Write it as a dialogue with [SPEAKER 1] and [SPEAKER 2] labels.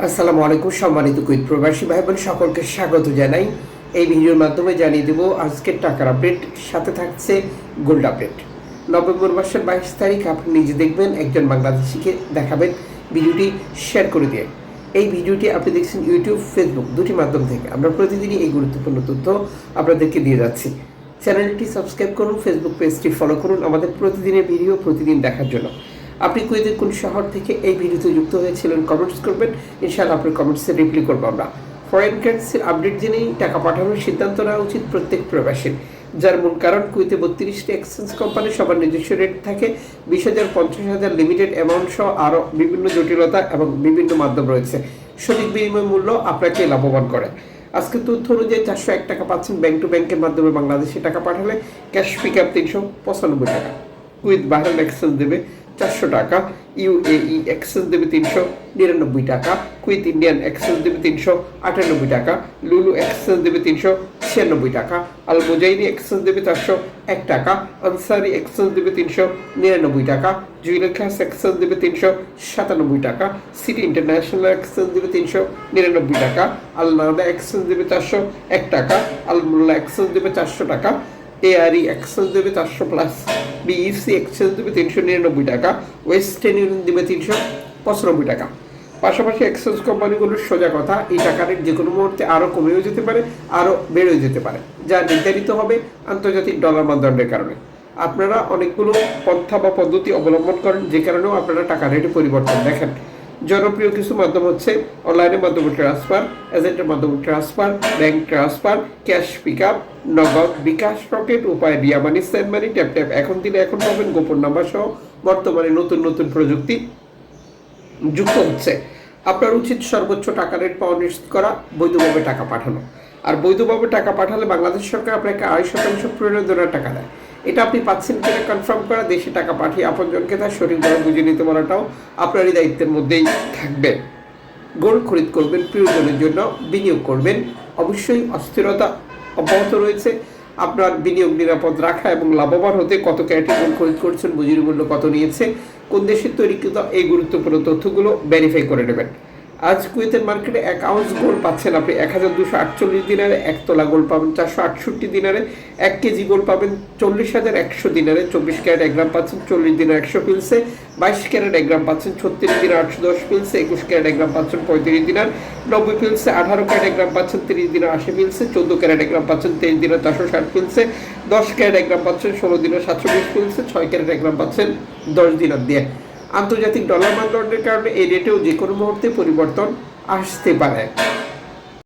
[SPEAKER 1] আসসালামু আলাইকুম, সম্মানিত কুইট প্রবাসী ভাই বোন সকলকে স্বাগত জানাই। এই ভিডিওর মাধ্যমে জানিয়ে দেব, আজকের টাকার আপডেট, সাথে থাকছে গোল্ড আপডেট। নভেম্বর মাসের বাইশ তারিখ, আপনি নিজে দেখবেন, একজন বাংলাদেশিকে দেখাবেন ভিডিওটি শেয়ার করে দিয়ে। এই ভিডিওটি আপনি দেখছেন ইউটিউব, ফেসবুক, দুটি মাধ্যম থেকে। আমরা প্রতিদিনই এই গুরুত্বপূর্ণ তথ্য আপনাদেরকে দিয়ে যাচ্ছি। চ্যানেলটি সাবস্ক্রাইব করুন, ফেসবুক পেজটি ফলো করুন, আমাদের প্রতিদিনের ভিডিও প্রতিদিন দেখার জন্য। আপনি কুয়েতের কোন শহর থেকে এই ভিডিওতে যুক্ত হয়েছিলেন কমেন্টস করবেন। ইনশাআল্লাহ আপনার কমেন্টসে রিপ্লাই করব আমরা। ফরেন কারেন্সির আপডেট জেনেই টাকা পাঠানোর সিদ্ধান্ত নেওয়া উচিত প্রত্যেক প্রবাসীর। যার মূল কারণ, কুয়েতে বত্রিশটি এক্সচেঞ্জ কোম্পানি সবার নিজস্ব রেট থাকে। বিশ হাজার, পঞ্চাশ হাজার লিমিটেড অ্যামাউন্ট সহ আরও বিভিন্ন জটিলতা এবং বিভিন্ন মাধ্যম রয়েছে। সঠিক বিনিময় মূল্য আপনাকে লাভবান করে। আজকে তথ্য অনুযায়ী চারশো এক টাকা পাচ্ছেন ব্যাংক টু ব্যাংকের মাধ্যমে বাংলাদেশে টাকা পাঠালে। ক্যাশ পিক আপ তিনশো পঁচানব্বই টাকা। কুইথ বাহারান এক্সচেঞ্জ দেবে। চারশো টাকা ইউএই এক্সচেঞ্জ দেবে তিনশো নিরানব্বই টাকা কুইথ ইন্ডিয়ান এক্সচেঞ্জ দেবে তিনশো আটানব্বই টাকা লুলু এক্সচেঞ্জ দেবে তিনশো ছিয়ানব্বই টাকা আল মোজাইনি এক্সচেঞ্জ দেবে চারশো এক টাকা আনসারি এক্সচেঞ্জ দেবে তিনশো নিরানব্বই টাকা জুয়েলার্স এক্সচেঞ্জ দেবে তিনশো সাতানব্বই টাকা সিটি ইন্টারন্যাশনাল এক্সচেঞ্জ দেবে তিনশো নিরানব্বই টাকা আল নাদা এক্সচেঞ্জ দেবে চারশো এক টাকা আল মোল্লা এক্সচেঞ্জ দেবে চারশো টাকা এআরই এক্সচেঞ্জ দেবে চারশো প্লাস বিইসি এক্সচেঞ্জ দেবে তিনশো নিরানব্বই টাকা ওয়েস্টার্ন ইউনিয়ন দেবে তিনশো পঁচানব্বই টাকা। পাশাপাশি এক্সচেঞ্জ কোম্পানিগুলোর সোজা কথা, এই টাকা রেট যে কোনো মুহূর্তে আরও কমেও যেতে পারে আরও বেড়েও যেতে পারে, যা নির্ধারিত হবে আন্তর্জাতিক ডলার মানদণ্ডের কারণে। আপনারা অনেকগুলো পন্থা বা পদ্ধতি অবলম্বন করেন, যে কারণেও আপনারা টাকা রেটে পরিবর্তন দেখেন। জনপ্রিয় কিছু মাধ্যম হচ্ছে অনলাইনের মাধ্যমে ট্রান্সফার এজেন্টের মাধ্যমে transfer bank transfer cash pick up Nagad bKash Rocket Upay Ria Money send money tap tap এখন দিলে এখন পাবেন গোপন নাম্বার সহ বর্তমানে নতুন নতুন প্রযুক্তি যুক্ত হচ্ছে। আপনার উচিত সর্বোচ্চ টাকা রেট পাওয়া নিশ্চিত করা, বৈধভাবে টাকা পাঠানো। আর বৈধভাবে টাকা পাঠালে বাংলাদেশ সরকার আপনাকে আড়াই শতাংশ প্রণোদনার টাকা দেয়। এটা আপনি পাচ্ছেন কিনা কনফার্ম করা, দেশে টাকা পাঠিয়ে আপনজনকে তার সঠিকভাবে বুঝে নিতে পারাটাও আপনারই দায়িত্বের মধ্যেই থাকবে। গোল্ড খরিদ করবেন, প্রিয়জনের জন্য বিনিয়োগ করবেন। অবশ্যই অস্থিরতা অব্যাহত রয়েছে। আপনার বিনিয়োগ নিরাপদ রাখা এবং লাভবান হতে কত ক্যারেটে গোল্ড খরিদ করছেন, মজুরি মূল্য কত নিয়েছে, কোন দেশের তৈরিকৃত এই গুরুত্বপূর্ণ তথ্যগুলো ভেরিফাই করে নেবেন। আজ কুয়েতের মার্কেটে এক আউন্স গোল্ড পাচ্ছেন আপনি। এক হাজার দুশো আটচল্লিশ দিনারে এক তোলা গোল্ড পাবেন, চারশো আটষট্টি দিনারে এক কেজি গোল্ড পাবেন, চল্লিশ হাজার একশো দিনারে চব্বিশ ক্যারেট এক গ্রাম পাচ্ছেন, চল্লিশ দিনের একশো পিলসে, বাইশ ক্যারেট এক গ্রাম পাচ্ছেন, ছত্রিশ দিনের আটশো দশ পিলসে, একুশ ক্যারেট এক গ্রাম পাচ্ছেন, পঁয়ত্রিশ দিনার, নব্বই পিলসে আঠারো ক্যারেট এক গ্রাম পাচ্ছেন, তিরিশ দিনের আশি পিলসে, চোদ্দ ক্যারেট এক গ্রাম পাচ্ছেন, তেইশ দিনের চারশো ষাট পিলসে, দশ ক্যারেট এক গ্রাম পাচ্ছেন, ষোলো দিনের সাতশো বিশ পিলসে, ছয় ক্যারেট এক গ্রাম পাচ্ছেন, দশ দিনার দিয়ে। আন্তর্জাতিক ডলার মানদণ্ডের কারণে এই রেটেও যে কোনো মুহূর্তে পরিবর্তন আসতে পারে।